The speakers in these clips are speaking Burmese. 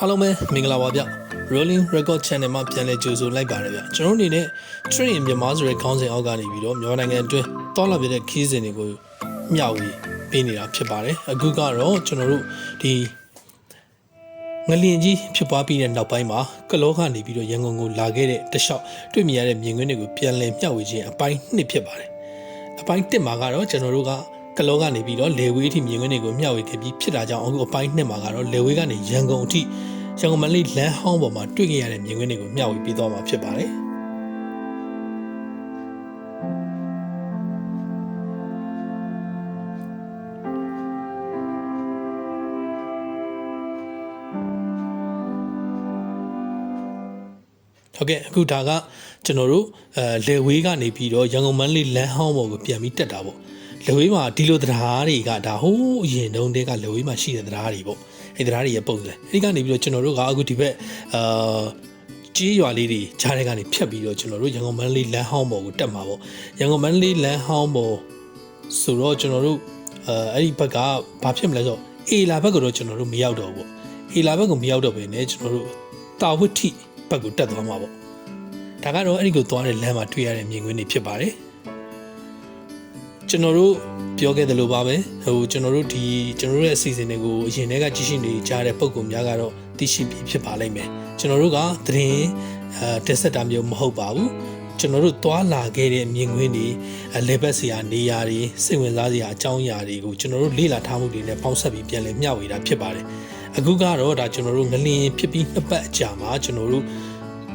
အားလုံးပဲမင်္ဂလာပါဗျ Rolling Record Channel မှာပြန်လည်ကြိုဆိုလိုက်ပါရဗျကျွန်တော်တို့အနေနဲ့ Train မြန်မာဆိုတဲ့ခေါင်းစဉ်အောက်ကနေပြီးတော့မြန်မာနိုင်ငံအတွင်းတောလာပြတဲ့ခီးစဉ်တွေကိုမျှဝေပေးနေတာဖြစ်ပါတယ်အခုကတော့ကျွန်တော်တို့ဒီငလျင်ကြီးဖြစ်ပွားပြီးတဲ့နောက်ပိုင်းမှာကလောကနေပြီးတော့ရန်ကုန်ကိုလာခဲ့တဲ့တခြားတွေ့မြင်ရတဲ့မြင်ကွင်းတွေကိုပြန်လည်မျှဝေခြင်းအပိုင်းနှစ်ဖြစ်ပါတယ်အပိုင်းတစ်မှာကတော့ကျွန်တော်တို့က ကလောကနေပြီးတော့လေဝေးအထိမြင်ကွင်းတွေကိုမျှဝေခဲ့ပြီးဖြစ်တာကြောင့်အခုအပိုင်းနှစ်မှာကတော့လေဝေးကနေရန်ကုန်အထိရန်ကုန်မန္တလေးလမ်းဟောင်းပေါ်မှာတွေ့ခဲ့ရတဲ့မြင်ကွင်းတွေကိုမျှဝေပေးသွားမှာဖြစ်ပါတယ်ဟုတ်ကဲ့အခုဒါက ကျွန်တော်တို့အဲလေဝေးကနေပြီးတော့ရန်ကုန်မန္တလေးလမ်းဟောင်းပေါ်ကိုပြန်ပြီးတက်တာပေါ့လေဝေးမှာဒီလိုတရားတွေကဒါဟိုးအရင်တုန်းတည်းကလေဝေးမှာရှိတဲ့တရားတွေပေါ့အဲ့တရားတွေရဲ့ပုံစံအဲ့ဒီကနေပြီးတော့ကျွန်တော်တို့ကအခုဒီဘက်အာကြီးရွာလေးတွေဂျားတွေကနေဖြတ်ပြီးတော့ကျွန်တော်တို့ရန်ကုန်မန္တလေးလမ်းဟောင်းပေါ်ကိုတက်မှာပေါ့ရန်ကုန်မန္တလေးလမ်းဟောင်းပေါ်ဆိုတော့ကျွန်တော်တို့အဲအဲ့ဒီဘက်ကဘာဖြစ်မလဲဆိုတော့အေလာဘက်ကတော့ကျွန်တော်တို့မရောက်တော့ဘူးပေါ့အေလာဘက်ကိုမရောက်တော့ဘဲနဲ့ကျွန်တော်တို့တာဝတိဘက်ကိုတက်သွားမှာပေါ့ ဒါကတော့အဲ့ဒီကိုသွားတဲ့လမ်းမှာတွေ့ရတဲ့မြင်ကွင်းတွေဖြစ်ပါတယ်ကျွန်တော်တို့ပြောခဲ့တယ်လို့ပါပဲဟိုကျွန်တော်တို့ဒီကျွန်တော်တို့ရဲ့အစီအစဉ်တွေကိုအရင်တည်းကကြီးရှိနေကြတဲ့ပုံကောင်များကတော့သိရှိပြီးဖြစ်ပါလိမ့်မယ်ကျွန်တော်တို့ကသတင်းအဲတက်ဆက်တာမျိုးမဟုတ်ပါဘူးကျွန်တော်တို့သွားလာခဲ့တဲ့မြင်ကွင်းတွေအလဲဘက်စီယာနေရာတွေစိတ်ဝင်စားစရာအကြောင်းအရာတွေကိုကျွန်တော်တို့လေ့လာထားမှုတွေနဲ့ပေါင်းစပ်ပြီးပြန်လည်မျှဝေတာဖြစ်ပါတယ်အခုကတော့ဒါကျွန်တော်တို့ငလျင်ဖြစ်ပြီးနှစ်ပတ်အကြာမှာကျွန်တော်တို့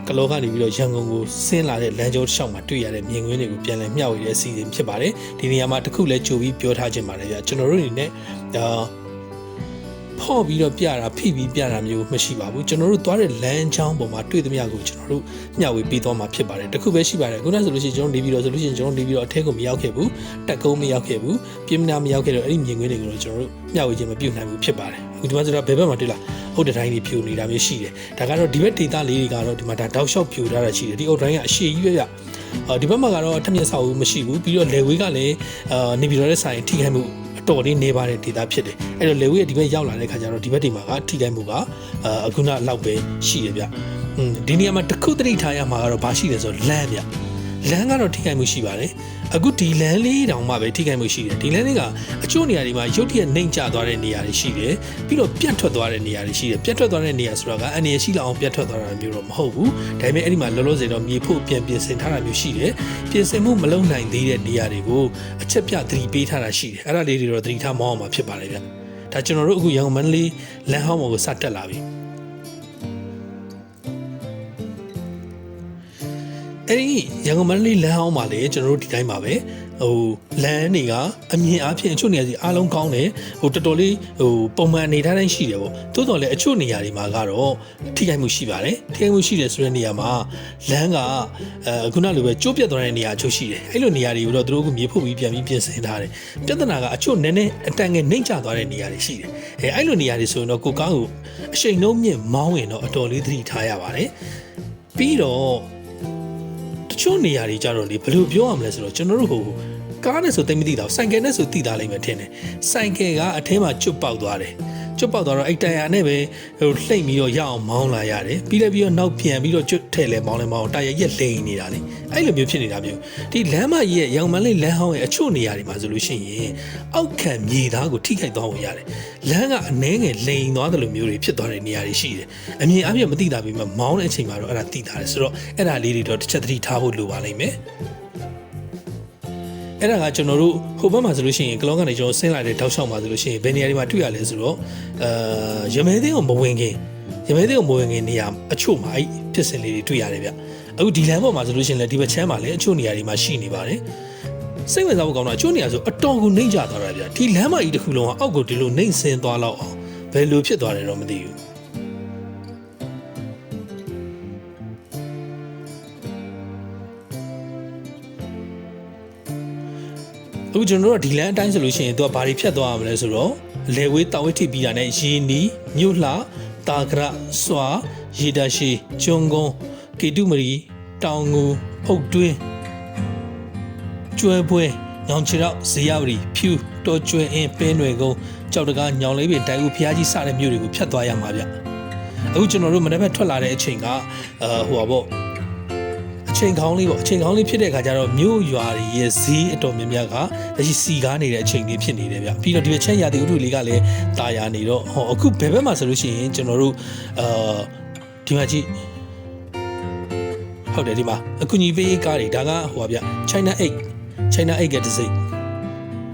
ကလောကနေပြီးတော့ရန်ကုန်ကိုဆင်းလာတဲ့လမ်းကြောတစ်လျှောက်မှာတွေ့ရတဲ့မြင်ကွင်းတွေကိုပြန်လည်မျှဝေတဲ့အစီအစဉ်ဖြစ်ပါတယ်ဒီနေရာမှာတစ်ခုလည်းကြိုပြီးပြောထားခြင်းပါတယ်ဗျကျွန်တော်တို့အနေနဲ့အာဖော့ပြီးတော့ပြတာဖိပြီးပြတာမျိုးမရှိပါဘူးကျွန်တော်တို့သွားတဲ့လမ်းကြောင်းပေါ်မှာတွေ့သမျှကိုကျွန်တော်တို့မျှဝေပေးသွားမှာဖြစ်ပါတယ်တခုပဲရှိပါတယ်ခုနကဆိုလို့ရှိရင်ကျွန်တော်နေပြီးတော့ဆိုလို့ရှိရင်ကျွန်တော်နေပြီးတော့အထက်ကိုမရောက်ခဲ့ဘူးတက်ကုန်းမရောက်ခဲ့ဘူးပြင်းမနာမရောက်ခဲ့တော့အဲ့ဒီမြင်ကွင်းတွေကိုတော့ကျွန်တော်တို့မျှဝေခြင်းမပြုတ်နိုင်ဘူးဖြစ်ပါတယ်အခု ဒီမှာဆိုတော့ဘယ်ဘက်မှာတွေ့လားဟုတ်တဲ့တိုင်းတွေဖြူနေတာမျိုးရှိတယ်ဒါကတော့ဒီဘက်ဒေတာလေးတွေကတော့ဒီမှာဒါတောက်လျှောက်ဖြူထားတာရှိတယ်ဒီအုတ်တိုင်းကအရှိကြီးပဲဗျအော်ဒီဘက်မှာကတော့ထမျက်ဆောက်ဘူးမရှိဘူးပြီးတော့လေဝေးကလည်းအာနေပြည်တော်ရဲ့ဆိုင်ထိခိုက်မှုအတော်လေးနေပါတဲ့ဒေတာဖြစ်တယ်အဲ့တော့လေဝေးကဒီဘက်ရောက်လာတဲ့ခါကျတော့ဒီဘက်ဒီမှာကထိခိုက်မှုကအာအခုနလောက်ပဲရှိတယ်ဗျอืมဒီနေရာမှာတစ်ခုတတိထားရမှာကတော့ဘာရှိလဲဆိုတော့လမ်းဗျလမ်းကတော့ထိခိုက်မှုရှိပါတယ် အခုဒီလမ်းလေးတောင်မှပဲထိခိုက်မှုရှိတယ်ဒီလမ်းလေးကအချို့နေရာတွေမှာရုတ်တရက်နှိမ့်ကျသွားတဲ့နေရာတွေရှိတယ်ပြီးတော့ပြတ်ထွက်သွားတဲ့နေရာတွေရှိတယ်ပြတ်ထွက်သွားတဲ့နေရာဆိုတော့ကအန်ရရှိလောက်အောင်ပြတ်ထွက်သွားတာမျိုးတော့မဟုတ်ဘူးဒါပေမဲ့အဲ့ဒီမှာလောလောဆယ်တော့မြေဖို့ပြန်ပြင်ဆင်ထားတာမျိုးရှိတယ်ပြင်ဆင်မှုမလုပ်နိုင်သေးတဲ့နေရာတွေကိုအချက်ပြသတိပေးထားတာရှိတယ်အဲ့ဒါလေးတွေတော့သတိထားမအောင်မှာဖြစ်ပါတယ်ဗျဒါကျွန်တော်တို့အခုရန်ကုန်မန္တလေးလမ်းဟောင်းပေါ်ကိုစတက်လာပြီ အဲ့ဒီရန်ကုန်မန္တလေးလမ်းဟောင်းမှာလေကျွန်တော်တို့ဒီတိုင်းပါပဲဟိုလမ်းတွေကအမြင်အားဖြင့်အချို့နေရာစီအားလုံးကောင်းတယ်ဟိုတော်တော်လေးဟိုပုံမှန်အနေထားတိုင်းရှိတယ်ပေါ့တိုးတော်လည်းအချို့နေရာတွေမှာကတော့ထိခိုက်မှုရှိပါတယ်ထိခိုက်မှုရှိတယ်ဆိုတဲ့နေရာမှာလမ်းကအဲခုနလိုပဲကျိုးပြတ်သွားတဲ့နေရာအချို့ရှိတယ်အဲ့လိုနေရာတွေကိုတော့သူတို့ကမြေဖို့ပြီးပြန်ပြီးပြင်ဆင်ထားတယ်ပြဿနာကအချို့နည်းနည်းအတန်ငယ်နှိမ့်ကျသွားတဲ့နေရာတွေရှိတယ်အဲအဲ့လိုနေရာတွေဆိုရင်တော့ကိုကားကိုအရှိန်နှုံးမြင့်မောင်းရင်တော့အတော်လေးသတိထားရပါတယ်ပြီးတော့တ ချို့နေရာတွေကြတော့လေဘယ်လိုပြောရမလဲဆိုတော့ကျွန်တော်တို့ဟိုကားနဲ့ဆိုတိတ်မသိတာဆိုင်ကယ်နဲ့ဆိုသိတာလိမ့်မယ်ထင်တယ်ဆိုင်ကယ်ကအထဲမှာကျွတ်ပေါက်သွားတယ် ကျွတ်ပေါက်သွားတော့အဲ့တိုင်ယာနဲ့ပဲဟိုလှိမ့်ပြီးတော့ရအောင်မောင်းလာရတယ်ပြီးလည်းပြီးတော့နောက်ပြန်ပြီးတော့ကျွတ်ထဲလဲမောင်းလဲမောင်းတိုင်ယာရက်လိမ့်နေတာလေအဲ့လိုမျိုးဖြစ်နေတာမျိုးဒီလမ်းမကြီးရဲ့ရောင်မန်းလေးလမ်းဟောင်းရဲ့အချို့နေရာတွေမှာဆိုလို့ရှိရင်အောက်ခံမြေသားကိုထိခိုက်သွားဝင်ရတယ်လမ်းကအနှဲငယ်လိမ့်သွားတယ်လို့မျိုးတွေဖြစ်သွားတဲ့နေရာတွေရှိတယ်အမြင်အပြည့်မသိတာပေမဲ့မောင်းတဲ့အချိန်မှာတော့အဲ့ဒါသိတာတယ်ဆိုတော့အဲ့ဒါလေးတွေတော့တစ်ချက်သတိထားဖို့လိုပါလိမ့်မယ် အဲ့ဒါကကျွန်တော်တို့ဟိုဘက်မှာဆိုလို့ရှိရင်ကလောကနေကျွန်တော်ဆင်းလာတဲ့တောက်လျှောက်မှာဆိုလို့ရှိရင်ဘယ်နေရာတွေမှာတွေ့ရလဲဆိုတော့အာရမဲသိန်းကိုမဝင်ခင်ရမဲသိန်းကိုမဝင်ခင်နေရာအချို့မှာအဲ့ဖြစ်စဉ်လေးတွေတွေ့ရတယ်ဗျအခုဒီလမ်းပေါ်မှာဆိုလို့ရှိရင်လည်းဒီဘက်ချမ်းမှာလည်းအချို့နေရာတွေမှာရှိနေပါတယ်စိတ်ဝင်စားဖို့ကောင်းတာအချို့နေရာဆိုအတော်ကိုနှိမ့်ကြသွားတာဗျဒီလမ်းမကြီးတစ်ခုလုံးကအောက်ကိုဒီလိုနှိမ့်ဆင်းသွားလောက်အောင်ဘယ်လိုဖြစ်သွားတယ်တော့မသိဘူး အခုကျွန်တော်တို့ကဒီလမ်းအတိုင်းဆိုလို့ရှိရင်သူကဘာတွေဖြတ်သွားရမလဲဆိုတော့လေဝေးတာဝိထိပ်ပြီးတာနဲ့ရေနီမြို့လှတာဂရစွာရေတရှိကျွန်းကုန်းကေတုမရီတောင်ငူအုတ်တွင်းကျွဲပွဲညောင်ချရောက်ဇေယဝတီဖြူတော်ကျွဲအင်းပဲနွယ်ကုန်းကြောက်တကားညောင်လေးပင်တိုင်ဦးဖျားကြီးစတဲ့မြို့တွေကိုဖြတ်သွားရမှာဗျအခုကျွန်တော်တို့မနေ့ကထွက်လာတဲ့အချိန်ကအာဟိုပါပေါ့အ ချိန်ကောင်းလေးပေါ့အချိန်ကောင်းလေးဖြစ်တဲ့အခါကျတော့မြို့ရွာတွေရဲ့ဈေးအတော်များများကလက်ရှိစီကားနေတဲ့အချိန်လေးဖြစ်နေတယ်ဗျပြီးတော့ဒီချက်ရာသီဥတုလေးကလည်းတာယာနေတော့ဟောအခုဘယ်ဘက်မှာဆိုလို့ရှိရင်ကျွန်တော်တို့အာဒီမှာကြည့်ဟုတ်တယ်ဒီမှာအကူညီပေးကားတွေဒါကဟိုပါဗျ China 8 China 8ကတစ်စိတ်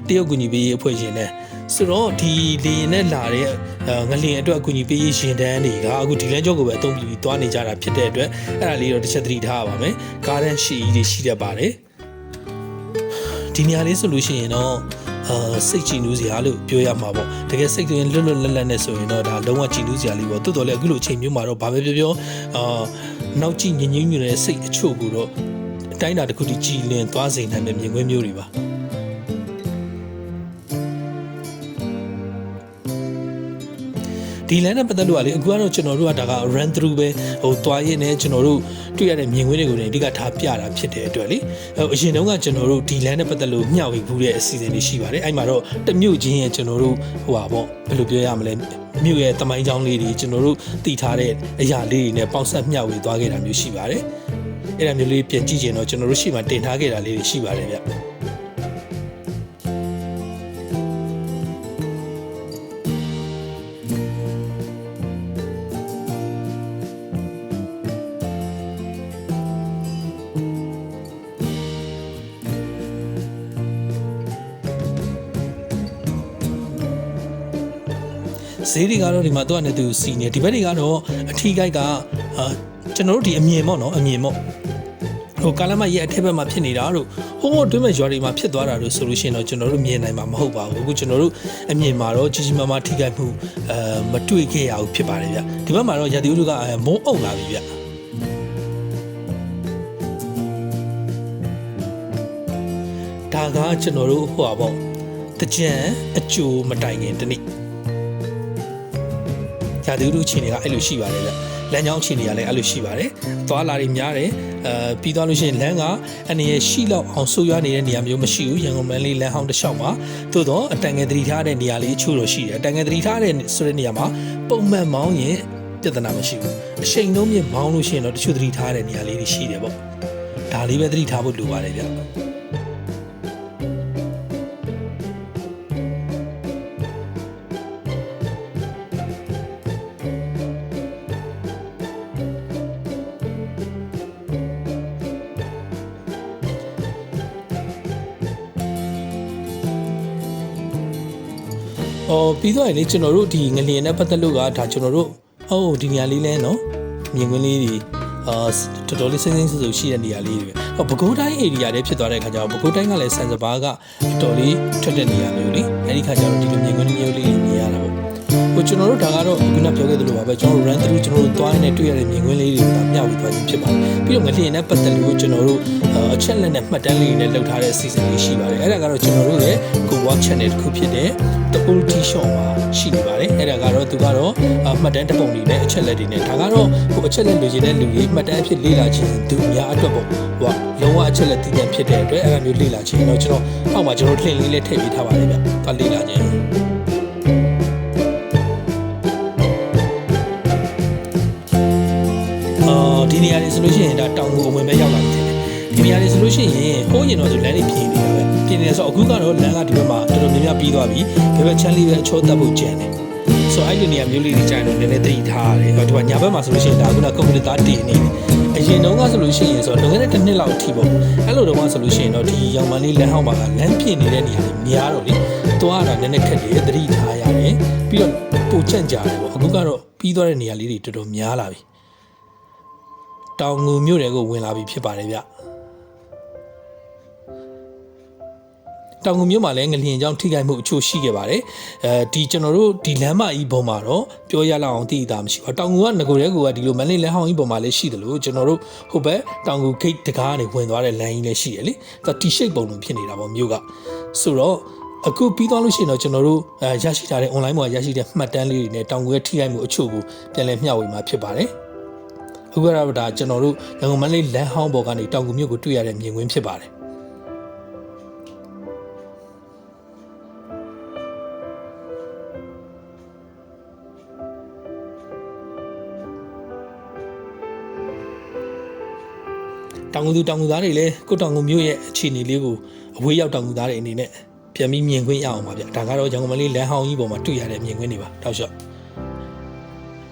တရုတ်ကူညီပေးရေးအဖွဲ့ရှင်နဲ့ ဆိုတော့ဒီလေရင်နဲ့လာတဲ့ငလျင်အတွက်အကူအညီပေးရေးရှင်တန်းတွေကအခုဒီလမ်းကြောကိုပဲအသုံးပြုပြီးသွားနေကြတာဖြစ်တဲ့အတွက်အဲ့ဒါလေးတော့တစ်ချက်သတိထားရပါမယ်။ garden ရှိကြီးတွေရှိတတ်ပါတယ်။ဒီနေရာလေးဆိုလို့ရှိရင်တော့အာစိတ်ကြည်နူးစရာလို့ပြောရမှာပေါ့တကယ်စိတ်တွင်လွတ်လွတ်လပ်လပ်နဲ့ဆိုရင်တော့ဒါလုံးဝကြည်နူးစရာလေးပေါ့တိုးတော်လည်းအခုလိုအချိန်မျိုးမှာတော့ဘာပဲပြောပြောအာနောက်ကြည့်ညင်ညင်းညူနေတဲ့စိတ်အချို့ကိုတော့အတိုင်းအတာတစ်ခုတည်းကြည်လင်သွားစေနိုင်တဲ့မြင်ကွင်းမျိုးတွေပါ ဒီလမ်းနဲ့ပတ်သက်လို့ကလေအခုကတော့ကျွန်တော်တို့ကဒါက run through ပဲဟိုသွားရင်းနဲ့ကျွန်တော်တို့တွေ့ရတဲ့မြင်ကွင်းတွေကိုလည်းအဓိကထားပြတာဖြစ်တဲ့အတွက်လေဟိုအရင်တုန်းကကျွန်တော်တို့ဒီလမ်းနဲ့ပတ်သက်လို့မျှဝေဘူးတဲ့အစီအစဉ်တွေရှိပါတယ်အဲ့မှာတော့တမျိုးချင်းရဲ့ကျွန်တော်တို့ဟိုပါပေါ့ဘယ်လိုပြောရမလဲမြို့ရဲ့တမိုင်းကြောင်းလေးတွေကျွန်တော်တို့တည်ထားတဲ့အရာလေးတွေနဲ့ပေါင်းစပ်မျှဝေသွားခဲ့တာမျိုးရှိပါတယ်အဲ့ဒါမျိုးလေးပြန်ကြည့်ချင်တော့ကျွန်တော်တို့ရှိမှတင်ထားခဲ့တာလေးတွေရှိပါတယ်ဗျ ဈေးတွေကတော့ဒီမှာတော့နဲ့သူစီနေဒီဘက်တွေကတော့အထီးကိုက်ကအာကျွန်တော်တို့ဒီအမြင်ပေါ့နော်အမြင်ပေါ့ဟိုကာလမရဲ့အထက်ဘက်မှာဖြစ်နေတာတို့ဟိုးတွင်းမဲ့ရွာတွေမှာဖြစ်သွားတာတို့ဆိုလို့ရှိရင်တော့ကျွန်တော်တို့မြင်နိုင်မှာမဟုတ်ပါဘူးအခုကျွန်တော်တို့အမြင်မှာတော့ကြီးကြီးမားမားထိခိုက်မှုအဲမတွေ့ခဲ့ရဘူးဖြစ်ပါတယ်ဗျဒီဘက်မှာတော့ရာသီဥတုကမိုးအုပ်လာပြီဗျဒါကကျွန်တော်တို့ဟိုပါပေါ့တကြံအကျိုးမတိုင်ခင်တနေ့ ရာသီဥတုအခြေအနေကအဲ့လိုရှိပါတယ်ဗျလမ်းကြောင်းအခြေအနေကလည်းအဲ့လိုရှိပါတယ်သွားလာတွေများတယ်အဲပြီးသွားလို့ရှိရင်လမ်းကအနေရရှိလောက်အောင်ဆိုးရွားနေတဲ့နေရာမျိုးမရှိဘူးရန်ကုန်မန်းလေးလမ်းဟောင်းတစ်လျှောက်မှာသို့တော့အတန်ငယ်သတိထားတဲ့နေရာလေးအချို့တော့ရှိတယ်အတန်ငယ်သတိထားတဲ့ဆိုတဲ့နေရာမှာပုံမှန်မောင်းရင်ပြဿနာမရှိဘူးအချိန်လုံးမြင့်မောင်းလို့ရှိရင်တော့တချို့သတိထားတဲ့နေရာလေးတွေရှိတယ်ပေါ့ဒါလေးပဲသတိထားဖို့လိုပါတယ်ဗျ။ ပြီးတော့ရင်လေကျွန်တော်တို့ဒီငလျင်နဲ့ပတ်သက်လို့ကဒါကျွန်တော်တို့အိုးဒီနေရာလေးလဲနော်မြင်ကွင်းလေးတွေအာတော်တော်လေးစင်းစင်းဆူဆူရှိတဲ့နေရာလေးတွေ။ဟောပဲခူးတိုင်း area တွေဖြစ်သွားတဲ့အခါကျတော့ပဲခူးတိုင်းကလည်းဆန်စပါးကတော်တော်လေးထွက်တဲ့နေရာမျိုးလေ။အဲဒီခါကျတော့ဒီလိုမြင်ကွင်းမျိုးလေးတွေမြင်ရတာပေါ့။ ဟိုကျွန်တော်တို့ဒါကတော့ခုနပြောခဲ့သလိုပါပဲကျွန်တော်တို့ run through ကျွန်တော်တို့သွားနေတွေ့ရတဲ့မြင်ကွင်းလေးတွေကိုမျှဝေသွားခြင်းဖြစ်ပါတယ်။ပြီးတော့ငလျင်နဲ့ပတ်သက်လို့ကျွန်တော်တို့အချက်လက်နဲ့မှတ်တမ်းလေးတွေနဲ့လုပ်ထားတဲ့အစီအစဉ်လေးရှိပါတယ်။အဲ့ဒါကတော့ကျွန်တော်တို့ရဲ့ Go Watch Channel တစ်ခုဖြစ်တဲ့ The Old T-shirt မှာရှိနေပါတယ်အဲ့ဒါကတော့သူကတော့မှတ်တမ်းတစ်ပုံတွေနဲ့အချက်လက်တွေနဲ့ဒါကတော့ဟိုအချက်လက်လူချင်းတဲ့လူကြီးမှတ်တမ်းအဖြစ်လေ့လာခြင်းသူအများအတွက်ပေါ့ဟိုကလုံးဝအချက်လက်တည်တံ့ဖြစ်တဲ့အတွက်အဲ့ဒါမျိုးလေ့လာခြင်းတော့ကျွန်တော်အောက်မှာကျွန်တော်လှင့်လေးလေးထည့်ပေးထားပါတယ်ဗျ။ဒါလေ့လာ ခြင်းအော်ဒီနေရာလေးဆိုလို့ရှိရင်ဒါတောင်ကိုအဝင်ပဲရောက်လာတယ်ဒီနေရာလေးဆိုလို့ရှိရင်ဟိုးရင်တော့ဆိုလမ်းလေးပြင်နေတာပဲပြင်နေဆိုအခုကတော့လမ်းကဒီဘက်မှာတော်တော်များများပြီးသွားပြီဘယ်ဘက်ချမ်းလေးပဲအချောတက်ဖို့ကြံတယ်ဆိုအဲ့ဒီနေရာမျိုးလေးတွေကြာရင်တော့နည်းနည်းသတိထားရတယ်ဟိုဒီကညာဘက်မှာဆိုလို့ရှိရင်ဒါကကွန်ပျူတာတင်နေတယ်အရင်တုန်းကဆိုလို့ရှိရင်ဆိုတော့လွန်ခဲ့တဲ့တစ်နှစ်လောက်အထိပေါ့အဲ့လိုတော့မှဆိုလို့ရှိရင်တော့ဒီရောင်မလေးလမ်းဟောင်းမှာကလမ်းပြင်နေတဲ့နေရာတွေများတော့လေသွားတာနည်းနည်းခက်တယ်သတိထားရတယ်ပြီးတော့ပိုကြန့်ကြာတယ်ပေါ့အခုကတော့ပြီးသွားတဲ့နေရာလေးတွေတော်တော်များလာပြီ တောင်ငူမြို့တွေကိုဝင်လာပြီဖြစ်ပါတယ်ဗျတောင်ငူမြို့မှာလည်းငလျင်ကြောင့်ထိခိုက်မှုအချို့ရှိခဲ့ပါတယ်အဲဒီကျွန်တော်တို့ဒီလမ်းမကြီးပေါ်မှာတော့ပြောရလောက်အောင်သိတာမရှိဘူးတောင်ငူကငကိုရဲကူကဒီလိုမန်လေးလမ်းဟောင်းကြီးပေါ်မှာလည်းရှိတယ်လို့ကျွန်တော်တို့ဟိုဘက်တောင်ငူဂိတ်တကားကနေဝင်သွားတဲ့လမ်းကြီးလည်းရှိတယ်လေသူတီရှိတ်ပုံလိုဖြစ်နေတာပေါ့မြို့ကဆိုတော့အခုပြီးသွားလို့ရှိရင်တော့ကျွန်တော်တို့အဲရရှိထားတဲ့ online ပေါ်ရရှိတဲ့မှတ်တမ်းလေးတွေနဲ့တောင်ငူရဲ့ထိခိုက်မှုအချို့ကိုပြန်လည်မျှဝေမှာဖြစ်ပါတယ် အခုကတော့ဒါကျွန်တော်တို့ရန်ကုန်မန္တလေးလမ်းဟောင်းပေါ်ကနေတောင်ကူမြို့ကိုတွေ့ရတဲ့မြင်ကွင်းဖြစ်ပါတယ်တောင်ကူသူတောင်ကူသားတွေလည်းကိုတောင်ကူမြို့ရဲ့အခြေအနေလေးကိုအဝေးရောက်တောင်ကူသားတွေအနေနဲ့ပြန်ပြီးမြင်ခွင့်ရအောင်ပါဗျဒါကတော့ရန်ကုန်မလေးလမ်းဟောင်းကြီးပေါ်မှာတွေ့ရတဲ့မြင်ခွင့်တွေပါတောက်လျှော့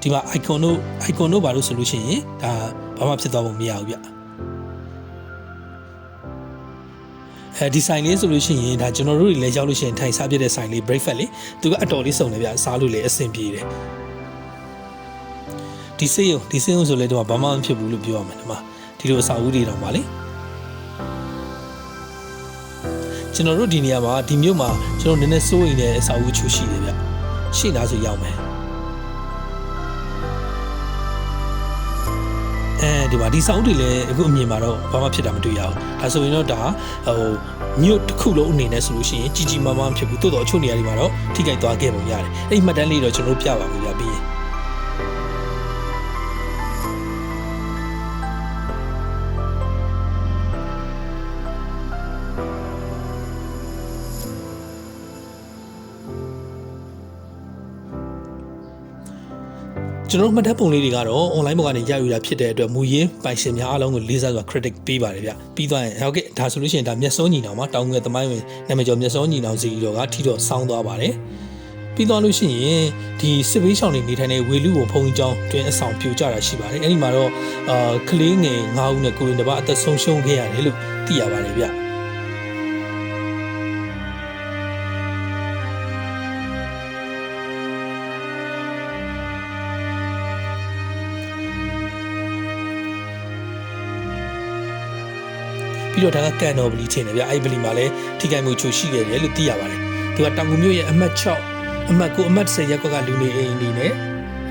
ဒီမှာ icon တို့ icon တို့ဘာလို့ဆိုလို့ရှိရင်ဒါဘာမှဖြစ်သွားဖို့မရဘူးဗျအဲဒီဆိုင်လေးဆိုလို့ရှိရင်ဒါကျွန်တော်တို့တွေလည်းရောက်လို့ရှိရင်ထိုင်စားပြတဲ့ဆိုင်လေး breakfast လေးသူကအတော်လေးစုံတယ်ဗျစားလို့လည်းအဆင်ပြေတယ်ဒီစေးရုံဒီစေးရုံဆိုလဲတော့ဘာမှမဖြစ်ဘူးလို့ပြောရမယ်ဒီမှာဒီလိုအစာအုပ်တွေတောင်ပါလေကျွန်တော်တို့ဒီနေရာမှာဒီမြို့မှာကျွန်တော်နည်းနည်းစိုးရိမ်တဲ့အစာအုပ်ချိုးရှိတယ်ဗျရှေ့နားဆိုရောက်မယ် အဲဒီမှာဒီစာအုပ်တွေလည်းအခုအမြင်မှာတော့ဘာမှဖြစ်တာမတွေ့ရဘူးဒါဆိုရင်တော့ဒါဟိုမြို့တစ်ခုလုံးအနေနဲ့ဆိုလို့ရှိရင်ကြီးကြီးမားမားဖြစ်ဘူးတိုးတော့အချို့နေရာတွေမှာတော့ထိခိုက်သွားခဲ့ပုံရတယ်အဲ့ဒီမှတ်တမ်းလေးတော့ကျွန်တော်တို့ပြပါမယ်ဗျပြီးရင် ကျွန်တော်တို့မှတ်တမ်းပုံလေးတွေကတော့ online ပေါ်ကနေရယူတာဖြစ်တဲ့အတွက်မူရင်းပိုင်ရှင်များအားလုံးကိုလေးစားစွာ credit ပေးပါတယ်ဗျပြီးသွားရင်ဟုတ်ကဲ့ဒါဆိုလို့ရှိရင်ဒါမျက်စောညီနောင်မှာတောင်းငယ်သမိုင်းဝင်နာမည်ကျော်မျက်စောညီနောင်စီတော်ကထီတော့ဆောင်းသွားပါတယ်ပြီးသွားလို့ရှိရင်ဒီစစ်ဘေးရှောင်တွေနေထိုင်တဲ့ဝေလူကိုဖုံကျောင်းတွင်အဆောင်ပြိုကျတာရှိပါတယ်အဲ့ဒီမှာတော့အာကလေးငယ်9ဦးနဲ့ကိုရင်တစ်ပါးအသက်ဆုံးရှုံးခဲ့ရတယ်လို့သိရပါတယ်ဗျ ပြီးတော့ဒါကကန်တော်ဗလီချင်းတယ်ဗျအဲ့ဗလီမှာလည်းထိခိုက်မှုချိုရှိခဲ့တယ်လို့သိရပါတယ်သူကတောင်ကူမြို့ရဲ့အမှတ်6အမှတ်9အမှတ်10ရပ်ကွက်ကလူနေအိမ်အနေနဲ့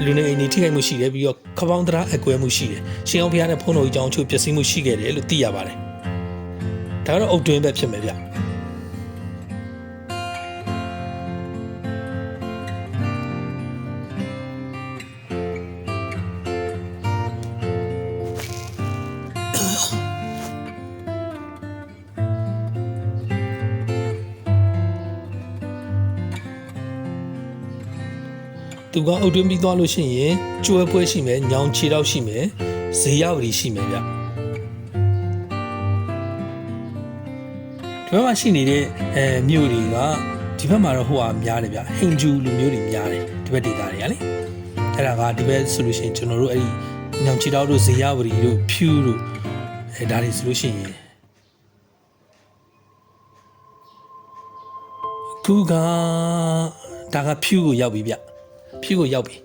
လူနေအိမ်တွေထိခိုက်မှုရှိတယ်ပြီးတော့ခပောင်းတရားအကွဲမှုရှိတယ်ရှင်အောင်ဖျားနဲ့ဖုန်းတော်ကြီးကြောင်းချိုပျက်စီးမှုရှိခဲ့တယ်လို့သိရပါတယ်ဒါကတော့အုတ်တွင်းပဲဖြစ်မယ်ဗျ ကအုတ်တွင်းပြီးသွားလို့ရှိရင်ကျွဲပွဲရှိမယ်ညောင်ခြေတော့ရှိမယ်ဈေးရောက်ရီရှိမယ်ဗျဒီဘက်မှာရှိနေတဲ့အဲမြို့တွေကဒီဘက်မှာတော့ဟိုဟာများတယ်ဗျဟင်ဂျူလူမျိုးတွေများတယ်ဒီဘက်ဒေသတွေကလေအဲ့ဒါကဒီဘက်ဆိုလို့ရှိရင်ကျွန်တော်တို့အဲ့ဒီညောင်ခြေတော့တို့ဈေးရောက်ရီတို့ဖြူးတို့အဲဒါတွေဆိုလို့ရှိရင်ခုကဒါကဖြူးကိုရောက်ပြီဗျ ဖြူကိုရောက်ပြီ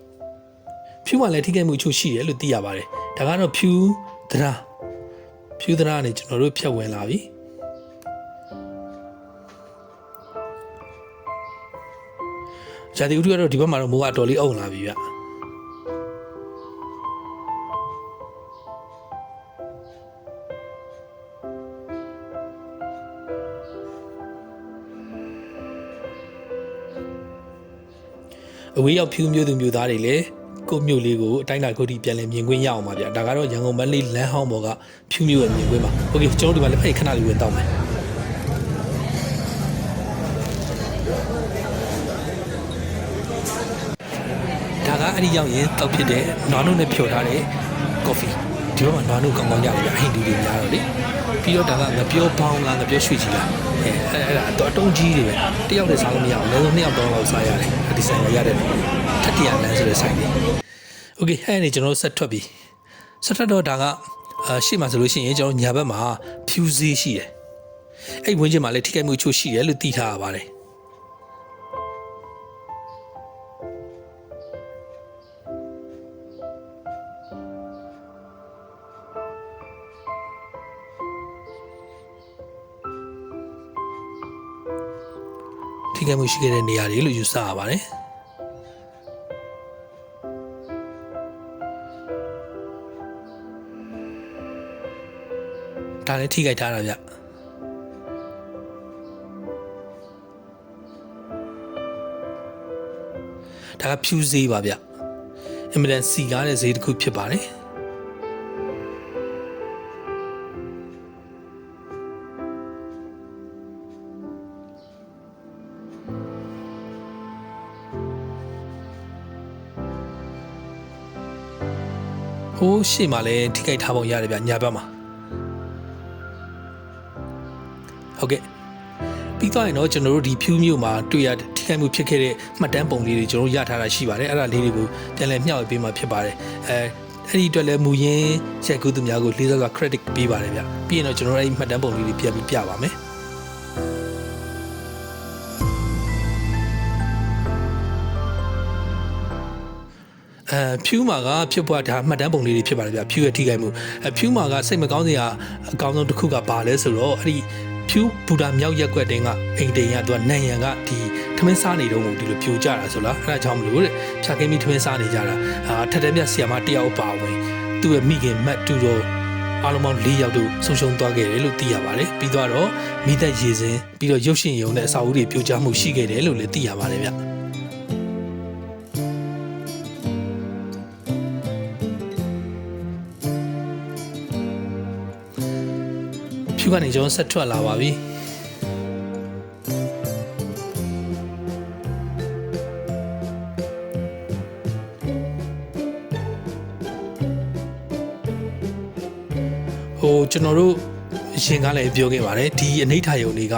ဖြူကလည်းထိခိုက်မှုအချို့ရှိတယ်လို့သိရပါတယ်ဒါကတော့ဖြူသဒ္ဓါဖြူသဒ္ဓါနဲ့ကျွန်တော်တို့ဖြတ်ဝင်လာပြီဇာတိဥထုကတော့ဒီဘက်မှာတော့မိုးကအတော်လေးအုံလာပြီဗျ အဝေးရောက်ဖြူမျိုးသူမျိုးသားတွေလည်းကိုယ့်မျိုးလေးကိုအတိုင်းအတာကိုဒီပြန်လည်မြင်ကွင်းရအောင်ပါဗျဒါကတော့ရန်ကုန်မန္တလေးလမ်းဟောင်းပေါ်ကဖြူမျိုးရဲ့မြင်ကွင်းပါโอเคကျွန်တော်တို့ဒီမှာလည်းဖိတ်ခဏလေးဝင်တော့မယ်ဒါကအဲ့ဒီရောက်ရင်တောက်ဖြစ်တဲ့နွားနုနဲ့ဖြော်ထားတဲ့ကော်ဖီဒီဘက်မှာနွားနုကောင်းကောင်းကြတယ်ဗျအဟိန္ဒူတွေများတော့လေ ပြီးတော့ဒါကငပြောပေါင်းလားငပြောရွှေကြီးလားအဲအဲ့အဲ့ဒါတော့အတုံးကြီးတွေပဲတယောက်တည်းစားလို့မရဘူးလည်းနှစ်ယောက်တော့လောက်စားရတယ်ဒီဆိုင်ရရတဲ့ထက်တရလမ်းဆိုတဲ့ဆိုင်လေးโอเคအဲ့ဒီကျွန်တော်ဆက်ထွက်ပြီဆက်ထွက်တော့ဒါကအာရှေ့မှာဆိုလို့ရှိရင်ကျွန်တော်ညာဘက်မှာဖြူစည်းရှိတယ်အဲ့ဝင်းချင်းမှာလည်းထိခိုက်မှုချို့ရှိတယ်လို့သိထားရပါတယ် ခိုက်မှုရှိခဲ့တဲ့နေရာတွေလို့ယူဆရပါတယ်ဒါလည်းထိခိုက်ထားတာဗျဒါကဖြူဈေးပါဗျအင်မတန်စီကားတဲ့ဈေးတစ်ခုဖြစ်ပါတယ် အိုးရှေ့မှာလည်းထိခိုက်ထားပုံရတယ်ဗျညာဘက်မှာဟုတ်ကဲ့ပြီးတော့ရင်တော့ကျွန်တော်တို့ဒီ view မျိုးမှာတွေ့ရထိခိုက်မှုဖြစ်ခဲ့တဲ့မှတ်တမ်းပုံလေးတွေကျွန်တော်ရထားတာရှိပါတယ်အဲ့ဒါလေးတွေကိုပြန်လည်မျှဝေပေးမှာဖြစ်ပါတယ်အဲအဲ့ဒီအတွက်လည်းမူရင်းချက်ကူးသူများကိုလေးစားစွာ credit ပေးပါတယ်ဗျပြီးရင်တော့ကျွန်တော်တို့အဲ့ဒီမှတ်တမ်းပုံလေးတွေပြန်ပြီးပြပါမယ် အဲဖြူးမာကဖြစ်ပွားဒါမှတ်တမ်းပုံလေးတွေဖြစ်ပါတယ်ဗျဖြူးရဲ့ထိခိုက်မှုအဲဖြူးမာကစိတ်မကောင်းစရာအကောင်းဆုံးတစ်ခုကဘာလဲဆိုတော့အဲ့ဒီဖြူးဘူတာမြောက်ရက်ကွက်တင်းကအိမ်တိန်ကသူကနန်ရံကဒီထမင်းစားနေတော့ဒီလိုပြိုကျတာဆိုလားအဲ့ဒါကြောင့်မလို့တဲ့ဖြာကင်းပြီးထမင်းစားနေကြတာအာထက်တဲ့မြတ်ဆီယာမတယောက်ပါဝင်သူ့ရဲ့မိခင်မတ်တူတော့အားလုံးပေါင်း၄ယောက်တို့ဆုံးရှုံးသွားခဲ့တယ်လို့သိရပါတယ်ပြီးတော့မိသက်ရေစင်ပြီးတော့ရုပ်ရှင်ရုံနဲ့အစာအုပ်တွေပြိုကျမှုရှိခဲ့တယ်လို့လည်းသိရပါတယ်ဗျ ဖြူကနေကျွန်တော်ဆက်ထွက်လာပါပြီဟိုကျွန်တော်တို့ အရှင်ကလည်းပြောခဲ့ပါတယ်ဒီအနိဋ္ဌာယုံတွေက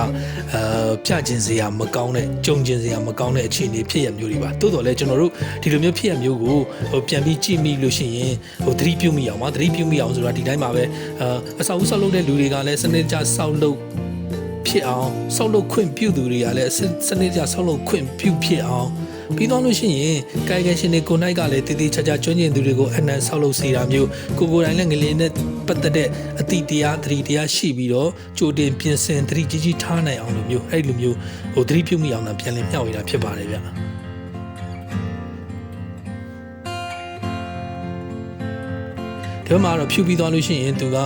အာပြကျင်စရာမကောင်းတဲ့ကြုံကျင်စရာမကောင်းတဲ့အခြေအနေဖြစ်ရမျိုးတွေပါတိုးတော်လည်းကျွန်တော်တို့ဒီလိုမျိုးဖြစ်ရမျိုးကိုဟိုပြန်ပြီးကြည့်မိလို့ရှိရင်ဟိုသတိပြုမိအောင်ပါသတိပြုမိအောင်ဆိုတာဒီတိုင်းပါပဲအာအဆောက်အဦဆောက်လုပ်တဲ့လူတွေကလည်းစနစ်ကျဆောက်လုပ်ဖြစ်အောင်ဆောက်လုပ်ခွင့်ပြုသူတွေကလည်းစစနစ်ကျဆောက်လုပ်ခွင့်ပြုဖြစ်အောင် ပြီးတော့လို့ရှိရင်ကာယကရှင်တွေကိုနိုင်ကလည်းတည်တည်ချာချာကျွမ်းကျင်သူတွေကိုအနံဆောက်လုပ်စေတာမျိုးကိုကိုယ်တိုင်လည်းငလေးနဲ့ပတ်သက်တဲ့အတိတရားသတိတရားရှိပြီးတော့ကြိုတင်ပြင်ဆင်သတိကြီးကြီးထားနိုင်အောင်လို့မျိုးအဲ့လိုမျိုးဟိုသတိပြုမိအောင်လည်းပြန်လည်မျှဝေတာဖြစ်ပါတယ်ဗျဒီမှာတော့ဖြူပြီးသွားလို့ရှိရင်သူက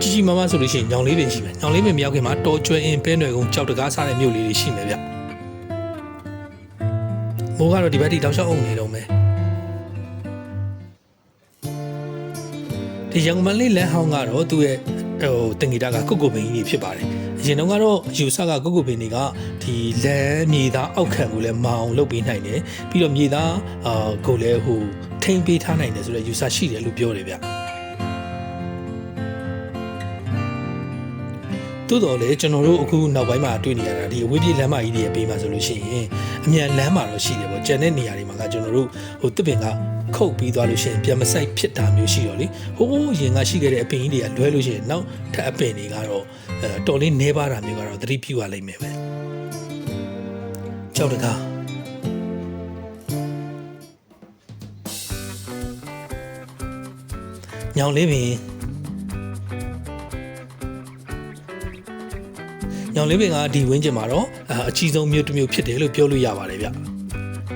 ကြီးကြီးမားမားဆိုလို့ရှိရင်ညောင်လေးပင်ရှိမယ်ညောင်လေးပင်မရောက်ခင်မှာတော်ကျွဲအင်းပဲနယ်ကုန်းကြောက်တကားစားတဲ့မြို့လေးတွေရှိမယ်ဗျ မိုးကတော့ဒီဘက်ထိတောက်လျှောက်အုံနေတော့မယ်ဒီရန်ကုန်မလေးလမ်းဟောင်းကတော့သူ့ရဲ့ဟိုတင်ဂီတာကကုတ်ကုတ်ပင်ကြီးဖြစ်ပါတယ်အရင်တော့ကတော့ယူဆကကုတ်ကုတ်ပင်တွေကဒီလမ်းမြေသားအောက်ခံကိုလည်းမအောင်လုပ်ပေးနိုင်တယ်ပြီးတော့မြေသားအာကိုလည်းဟိုထိမ့်ပေးထားနိုင်တယ်ဆိုတော့ယူဆရှိတယ်လို့ပြောတယ်ဗျတိုးတော်လေကျွန်တော်တို့အခုနောက်ပိုင်းမှာတွေ့နေရတာဒီအဝေးပြေးလမ်းမကြီးတွေရဲ့ပေးမှာဆိုလို့ရှိရင် အမြန်လမ်းမှာတော့ရှိတယ်ပေါ့ကျန်တဲ့နေရာတွေမှာကကျွန်တော်တို့ဟိုတစ်ပင်ကခုတ်ပြီးသွားလို့ရှိရင်ပြန်မဆိုင်ဖြစ်တာမျိုးရှိတော့လေဟိုးရင်ကရှိခဲ့တဲ့အပင်ကြီးတွေကလွဲလို့ရှိရင်နောက်ထပ်အပင်တွေကတော့အဲတော်လေးနေပါတာမျိုးကတော့သတိပြုရလိမ့်မယ်ပဲကြောက်တကားညောင်လေးပင် ညောင်လေးပင်ကဒီဝင်းကျင်မှာတော့အာအကြီးဆုံးမြို့တစ်မြို့ဖြစ်တယ်လို့ပြောလို့ရပါတယ်ဗျ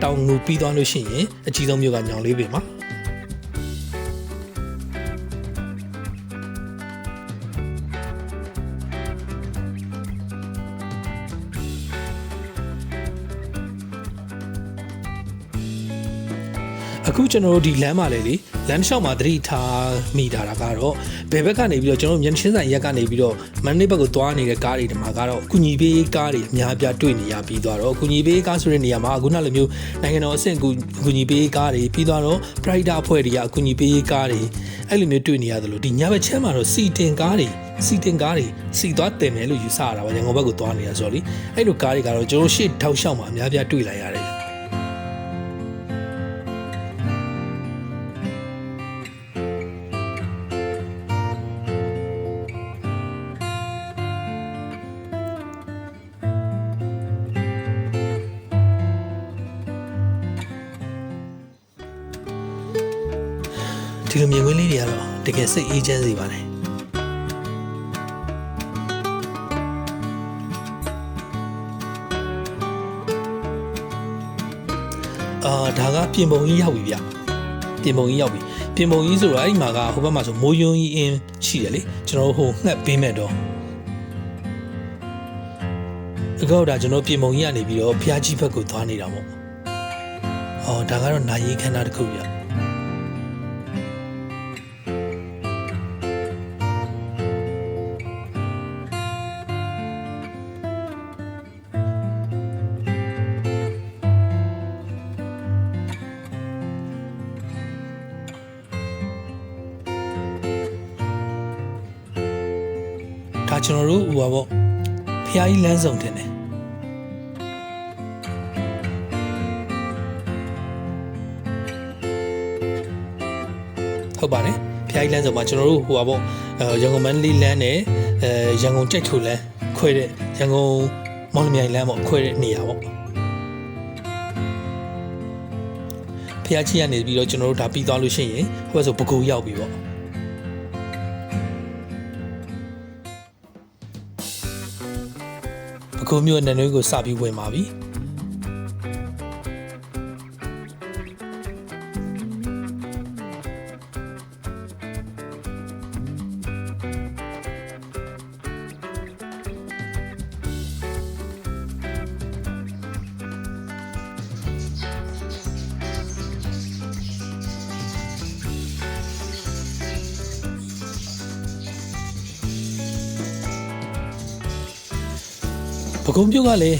တောင်ငူပြီးသွားလို့ရှိရင်အကြီးဆုံးမြို့ကညောင်လေးပင်ပါ အခုကျွန်တော်တို့ဒီလမ်းမှာလေလေလမ်းတစ်လျှောက်မှာသတိထားမိတာတာကတော့ဘယ်ဘက်ကနေပြီးတော့ကျွန်တော်တို့မျက်နှာချင်းဆိုင်ရက်ကနေပြီးတော့မန္တလေးဘက်ကိုသွားနေတဲ့ကားတွေဒီမှာကတော့ကုညီပေးကားတွေအများအပြားတွေ့နေရပြီးသွားတော့ကုညီပေးကားဆိုတဲ့နေရာမှာအခုနောက်လိုမျိုးနိုင်ငံတော်အဆင့်ကုကုညီပေးကားတွေပြီးသွားတော့ Pride အဖွဲ့တွေကကုညီပေးကားတွေအဲ့လိုမျိုးတွေ့နေရတယ်လို့ဒီညဘက်ချမ်းမှာတော့စီတင်ကားတွေစီတင်ကားတွေစီသွားတင်မယ်လို့ယူဆရတာပါရန်ကုန်ဘက်ကိုသွားနေတာဆိုတော့လေအဲ့လိုကားတွေကတော့ကျွန်တော်ရှေ့ထောက်လျှောက်မှာအများအပြားတွေ့လာရတယ် ကတော့တကယ်စိတ်အေးချမ်းစေပါတယ်အာဒါကပြင်ပုံကြီးရောက်ပြီဗျပြင်ပုံကြီးရောက်ပြီပြင်ပုံကြီးဆိုတော့အဲ့ဒီမှာကဟိုဘက်မှာဆိုမိုးယွန်းကြီးအင်းရှိတယ်လေကျွန်တော်တို့ဟိုငှက်ပေးမဲ့တော့အခုတော့ဒါကျွန်တော်ပြင်ပုံကြီးကနေပြီးတော့ဖျားကြီးဘက်ကိုသွားနေတာပေါ့အော်ဒါကတော့နာရီခန္ဓာတစ်ခုဗျ ပါပေါ့ဖះကြီးလမ်းဆောင်တင်တယ်ဟုတ်ပါတယ်ဖះကြီးလမ်းဆောင်မှာကျွန်တော်တို့ဟိုပါပေါ့အဲရန်ကုန်မန္တလေးလမ်းနဲ့အဲရန်ကုန်ကြိုက်ထိုလမ်းခွဲတဲ့ရန်ကုန်မောင်လမြိုင်လမ်းပေါ့ခွဲတဲ့နေရာပေါ့ဖះကြီးကနေပြီးတော့ကျွန်တော်တို့ဒါပြီးသွားလို့ရှိရင်ဟိုဘက်ဆိုပကူရောက်ပြီပေါ့ ပကူမျိုးနဲ့နွေးကိုစပြီးဝင်ပါပြီ ကုံပြုတ်ကလည်း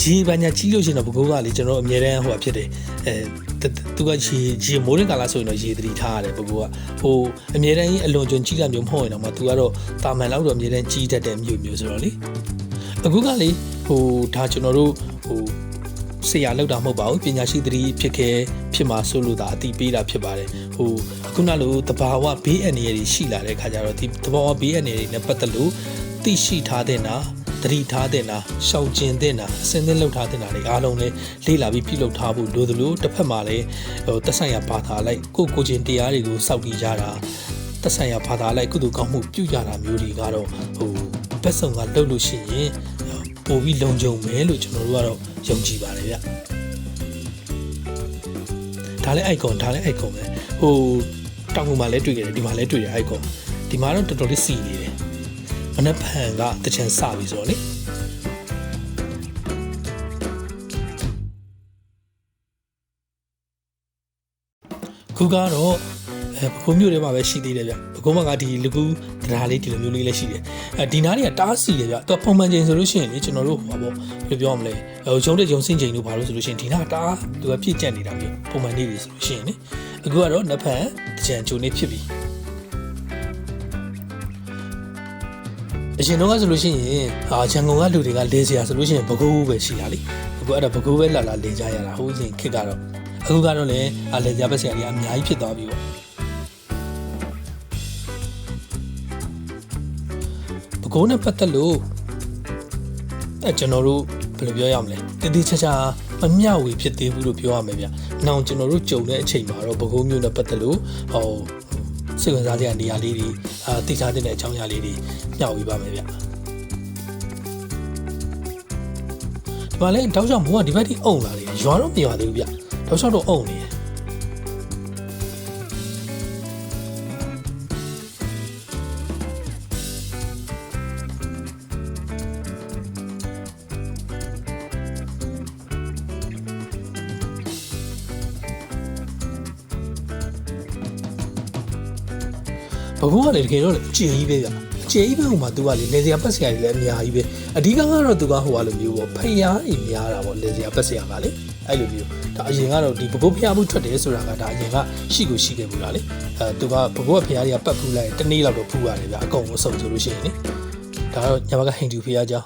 ရေပညာကြီးလို့ရှိရင်တော့ပကုံးကလေကျွန်တော်အမြဲတမ်းဟိုဖြစ်တယ်အဲသူကရေရေမိုးရင်ကာလဆိုရင်တော့ရေသတိထားရတယ်ပကုံးကဟိုအမြဲတမ်းအလွန်ကျွံကြီးတာမျိုးမဟုတ်ရင်တော့မှသူကတော့တာမန်လောက်တော့အမြဲတမ်းကြီးတတ်တဲ့မျိုးမျိုးဆိုတော့လေအခုကလေဟိုဒါကျွန်တော်တို့ဟိုဆရာလောက်တာမဟုတ်ပါဘူးပညာရှိသတိဖြစ်ခဲ့ဖြစ်မှာဆိုလို့ဒါအတိပေးတာဖြစ်ပါတယ်ဟိုခုနလိုတဘာဝဘေးအန္တရာယ်တွေရှိလာတဲ့ခါကျတော့ဒီတဘာဝဘေးအန္တရာယ်တွေနဲ့ပတ်သက်လို့ သိရှိထားတဲ့နာတတိထားတဲ့နာရှောင်ကျင်တဲ့နာအစင်းသင်းလှုပ်ထားတဲ့နာတွေအားလုံးလည်းလေ့လာပြီးပြုလုပ်ထားဖို့လိုသလိုတစ်ဖက်မှာလည်းဟိုတက်ဆိုင်ရဘာသာလိုက်ကိုကိုချင်းတရားတွေကိုစောင့်ကြည့်ကြတာတက်ဆိုင်ရဘာသာလိုက်ကုသိုလ်ကောင်းမှုပြုကြတာမျိုးတွေကတော့ဟိုဘက်ဆောင်ကလှုပ်လို့ရှိရင်ပိုပြီးလုံခြုံမယ်လို့ကျွန်တော်တို့ကတော့ယုံကြည်ပါတယ်ဗျဒါလည်း icon ဒါလည်း icon ပဲဟိုတောင်ကူမှာလည်းတွေ့ကြတယ်ဒီမှာလည်းတွေ့တယ် icon ဒီမှာတော့တော်တော်လေးစီနေတယ် မနက်ဖြန်ကတချင်စပြီဆိုတော့လေခုကတော့အဲပကုံးမြို့ထဲမှာပဲရှိသေးတယ်ဗျပကုံးမှာကဒီလူကူတရားလေးဒီလိုမျိုးလေးလည်းရှိတယ်အဲဒီနားတွေကတားစီတယ်ဗျတော့ပုံမှန်ချိန်ဆိုလို့ရှိရင်လေကျွန်တော်တို့ဟောပေါ့ဘယ်လိုပြောရမလဲဟိုရုံးတဲ့ရုံးစင်ချိန်တို့ဘာလို့ဆိုလို့ရှိရင်ဒီနားတားသူကပြည့်ကျက်နေတာမျိုးပုံမှန်နေပြီဆိုလို့ရှိရင်လေအခုကတော့နှစ်ဖက်တကြံဂျုံနေဖြစ်ပြီ ရင်တော့ကဆိုလို့ရှိရင်အာရန်ကုန်ကလူတွေကလေစရာဆိုလို့ရှိရင်ဘကူးပဲရှိတာလေအခုအဲ့ဒါဘကူးပဲလာလာလေကြရတာဟိုရင်ခစ်ကတော့အခုကတော့လည်းအလေကြပတ်စရာတွေအများကြီးဖြစ်သွားပြီပေါ့ဘကူးနဲ့ပတ်သက်လို့အဲကျွန်တော်တို့ဘယ်လိုပြောရမလဲတည်တည်ချာချာမမျှဝေဖြစ်သေးဘူးလို့ပြောရမယ်ဗျ။နောက်ကျွန်တော်တို့ကြုံတဲ့အချိန်မှာတော့ဘကုံးမျိုးနဲ့ပတ်သက်လို့ဟော စိတ်ဝင်စားစရာနေရာလေးတွေအာသိထားတဲ့အကြောင်းအရာလေးတွေမျှဝေပါမယ်ဗျ။ဒီမှာလည်းတောက်ချောင်းမိုးကဒီဘက်ထိအုံလာတယ်ရွာတော့မရွာသေးဘူးဗျ။တောက်ချောင်းတော့အုံနေတယ် ခုကလည်းတကယ်တော့အကျဉ်းကြီးပဲဗျအကျဉ်းကြီးပဲဟိုမှာသူကလေလေစရာပတ်စရာကြီးလည်းအများကြီးပဲအဓိကကတော့သူကဟိုကလိုမျိုးပေါ့ဖျားအိမ်များတာပေါ့လေစရာပတ်စရာကလေအဲ့လိုမျိုးဒါအရင်ကတော့ဒီပပုတ်ဖျားမှုထွက်တယ်ဆိုတာကဒါအရင်ကရှိကိုရှိခဲ့ဘူးလားလေအဲသူကပပုတ်ဖျားတွေကပတ်ဖူးလိုက်တနေ့လောက်တော့ဖူးရတယ်ဗျအကုန်လုံးစုံဆိုလို့ရှိရင်လေဒါတော့ညဘကဟိန္ဒူဖျားเจ้า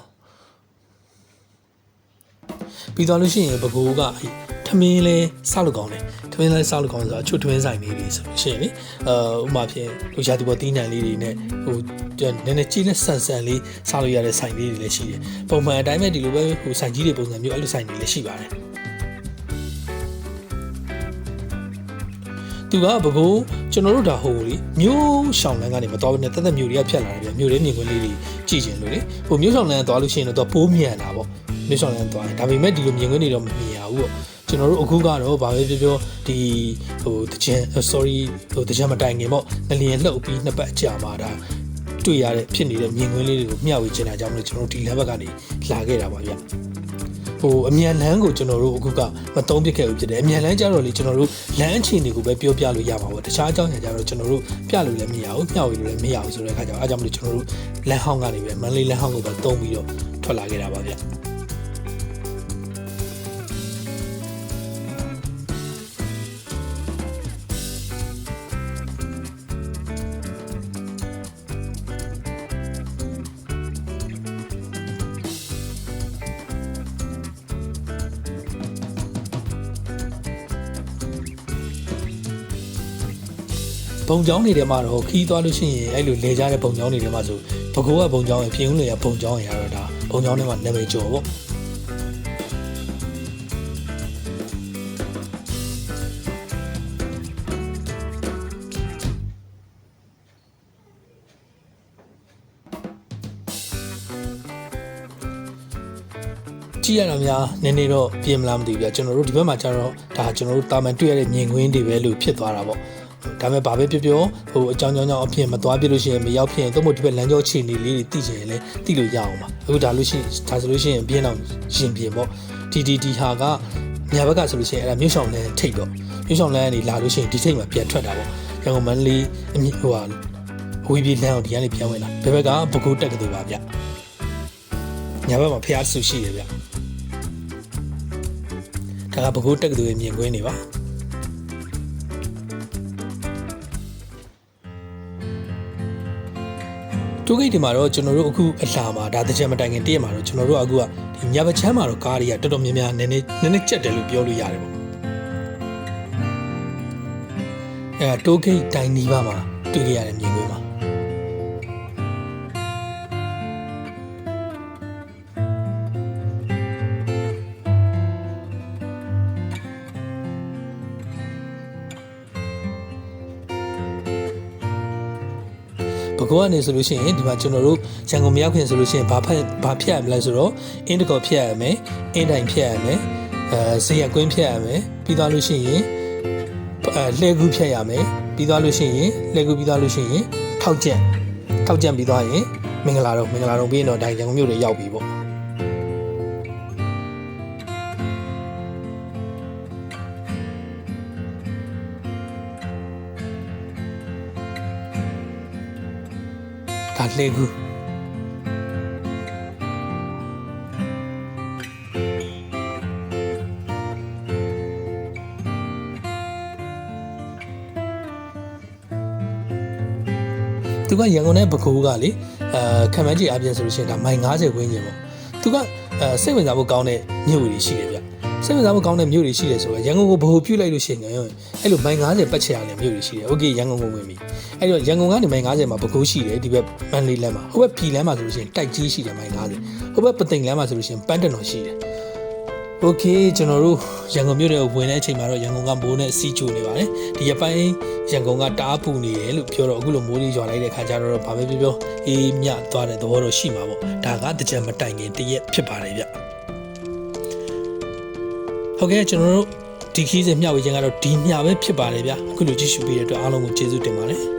ပြီးသွားလို့ရှိရင်ပကိုးကအဲ့ ထမင်းလဲစောက်လို့ကောင်းတယ်ထမင်းလဲစောက်လို့ကောင်းဆိုတာချွတ်ထမင်းဆိုင်လေးတွေဆိုလို့ရှိရင်လေအဲဥမာဖြင့်ဟိုရာသီပေါ်တီးနှံလေးတွေနဲ့ဟိုနည်းနည်းကြီးလက်ဆန်ဆန်လေးစောက်လို့ရတဲ့ဆိုင်လေးတွေလည်းရှိတယ်ပုံမှန်အတိုင်းပဲဒီလိုပဲဟိုဆိုင်ကြီးတွေပုံစံမျိုးအဲ့လိုဆိုင်တွေလည်းရှိပါတယ်သူကဘကိုးကျွန်တော်တို့ဒါဟိုလေမျိုးရှောင်းလန်းကနေမတော်ဘဲနဲ့တက်တက်မျိုးတွေကဖြတ်လာတယ်ဗျမျိုးလေးမြင်ကွင်းလေးတွေကြည့်ကျင်လို့လေဟိုမျိုးရှောင်းလန်းသွားလို့ရှိရင်တော့ပိုးမြန်တာပေါ့မျိုးရှောင်းလန်းသွားတယ်ဒါပေမဲ့ဒီလိုမြင်ကွင်းတွေတော့မမြင်ရဘူးပေါ့ ကျွန်တော်တို့အခုကတော့ဗာပဲပြောပြောဒီဟိုတကြံ sorry ဟိုတကြံမတိုင်ခင်ပေါ့ငလျင်လှုပ်ပြီးနှစ်ပတ်ကြာမှာဒါတွေ့ရတဲ့ဖြစ်နေတဲ့မြင်ကွင်းလေးတွေကိုမျှဝေချင်တာကြောင့်မလို့ကျွန်တော်တို့ဒီလမ်းဘက်ကနေလာခဲ့တာပါဗျဟိုအမြန်လန်းကိုကျွန်တော်တို့အခုကမသုံးပြခဲ့ဘူးဖြစ်တယ်အမြန်လန်းကြတော့လေကျွန်တော်တို့လမ်းအခြေအနေကိုပဲပြောပြလို့ရပါဘူးတခြားအကြောင်းညာကြတော့ကျွန်တော်တို့ပြလို့လည်းမရဘူးမျှဝေလို့လည်းမရဘူးဆိုတဲ့အခါကျတော့အားကြောင့်မလို့ကျွန်တော်တို့လမ်းဟောင်းကနေပဲမန္တလေးလမ်းဟောင်းကိုပဲသုံးပြီးတော့ထွက်လာခဲ့တာပါဗျ ဘုံကျောင်းတွေထဲမှာတော့ခီးသွားလို့ရှိရင်အဲ့လိုလေကြတဲ့ဘုံကျောင်းတွေထဲမှာဆိုဘကိုးကဘုံကျောင်းရပြင်ဦးလေကဘုံကျောင်းရတော့ဒါဘုံကျောင်းထဲမှာနာမည်ကျော်ပေါ့ကြည့်ရတော့များနည်းနည်းတော့ပြင်မလားမသိဘူးဗျကျွန်တော်တို့ဒီဘက်မှာကျတော့ဒါကျွန်တော်တို့တာမန်တွေ့ရတဲ့မြင်ကွင်းတွေပဲလို့ဖြစ်သွားတာပေါ့ ဒါပေမဲ့ဘာပဲပြောပြောဟိုအကြောင်းကြောင်းကြောင့်အဖြစ်မသွားပြလို့ရှိရင်မရောက်ဖြစ်ရင်သို့မဟုတ်ဒီဘက်လမ်းကြောခြေနေလေးတွေသိချင်ရင်လည်းသိလို့ရအောင်ပါအခုဒါလို့ရှိရင်ဒါဆိုလို့ရှိရင်ပြင်းအောင်ရှင်ပြင်ပေါ့ဒီဒီဒီဟာကညာဘက်ကဆိုလို့ရှိရင်အဲ့ဒါမြို့ဆောင်လန်းထိတ်တော့မြို့ဆောင်လန်းကနေလာလို့ရှိရင်ဒီထိတ်မှာပြန်ထွက်တာပေါ့ရန်ကုန်မန္တလေးအမြဟိုဟာဝီဘီလန်းကိုဒီကနေပြန်ဝင်လာဘယ်ဘက်ကဘကူတက်ကတူပါဗျညာဘက်မှာဖျားဆူရှိတယ်ဗျဒါကဘကိုးတက်ကတူရဲ့မြင်ကွင်းနေပါ တိုးဂိတ်ဒီမှာတော့ကျွန်တော်တို့အခုအလာမှာဒါတကြံမတိုင်ခင်တည့်ရမှာတော့ကျွန်တော်တို့အခုကဒီညဘချမ်းမှာတော့ကားတွေကတော်တော်များများနည်းနည်းနည်းနည်းကြက်တယ်လို့ပြောလို့ရတယ်ပေါ့အဲတိုးဂိတ်တိုင်နီးပါမှာတွေ့ကြရတဲ့မြင် ပါဘကောကနေဆိုလို့ရှိရင်ဒီမှာကျွန်တော်တို့ရန်ကုန်မရောက်ခင်ဆိုလို့ရှိရင်ဘာဖက်ဘာဖြတ်ရမလဲဆိုတော့အင်းတကောဖြတ်ရမယ်အင်းတိုင်ဖြတ်ရမယ်အဲဇေယကွင်းဖြတ်ရမယ်ပြီးသွားလို့ရှိရင်အဲလှဲကူးဖြတ်ရမယ်ပြီးသွားလို့ရှိရင်လှဲကူးပြီးသွားလို့ရှိရင်ထောက်ကျက်ထောက်ကျက်ပြီးသွားရင်မင်္ဂလာတော့မင်္ဂလာတော့ပြီးရင်တော့ဒါရန်ကုန်မြို့တွေရောက်ပြီပေါ့ လှဲကူးသူကရန်ကုန်နဲ့ပဲခူးကလေအဲခံမှန်းကြည့်အပြင်ဆိုလို့ရှိရင်ဒါမိုင်90ဝန်းကျင်ပေါ့သူကအဲစိတ်ဝင်စားဖို့ကောင်းတဲ့မြို့တွေရှိတယ်ဗျ စိတ်ဝင်စားမှုကောင်းတဲ့မြို့တွေရှိတယ်ဆိုတော့ရန်ကုန်ကိုဗဟိုပြုတ်လိုက်လို့ရှိရင်အဲ့လိုမိုင်90ပတ်ချရာတဲ့မြို့တွေရှိတယ်။ Okay ရန်ကုန်ကိုဝင်ပြီ။အဲ့တော့ရန်ကုန်ကနေမိုင်90မှာပဲခူးရှိတယ်ဒီဘက်မန္တလေးလမ်းမှာဟိုဘက်ပြည်လမ်းမှာဆိုလို့ရှိရင်တိုက်ကြီးရှိတယ်မိုင်90ဟိုဘက်ပသိမ်လမ်းမှာဆိုလို့ရှိရင်ပန်းတနော်ရှိတယ်။ Okay ကျွန်တော်တို့ရန်ကုန်မြို့တွေဝင်တဲ့အချိန်မှာတော့ရန်ကုန်ကမိုးနဲ့စီးချိုနေပါတယ်ဒီရပိုင်းရန်ကုန်ကတားပူနေတယ်လို့ပြောတော့အခုလိုမိုးလေးရွာလိုက်တဲ့ခါကျတော့ဘာပဲပြောပြောအေးမြသွားတဲ့သဘောတော့ရှိမှာပေါ့ဒါကတကြံမတိုင်ခင်တရက်ဖြစ်ပါတယ်ဗျ ဟုတ်ကဲ့ကျွန်တော်တို့ဒီခီးစဉ်မျှဝေခြင်းကတော့ဒီမျှပဲဖြစ်ပါတယ်ဗျအခုလိုကြည့်ရှုပေးတဲ့အတွက်အားလုံးကိုကျေးဇူးတင်ပါတယ်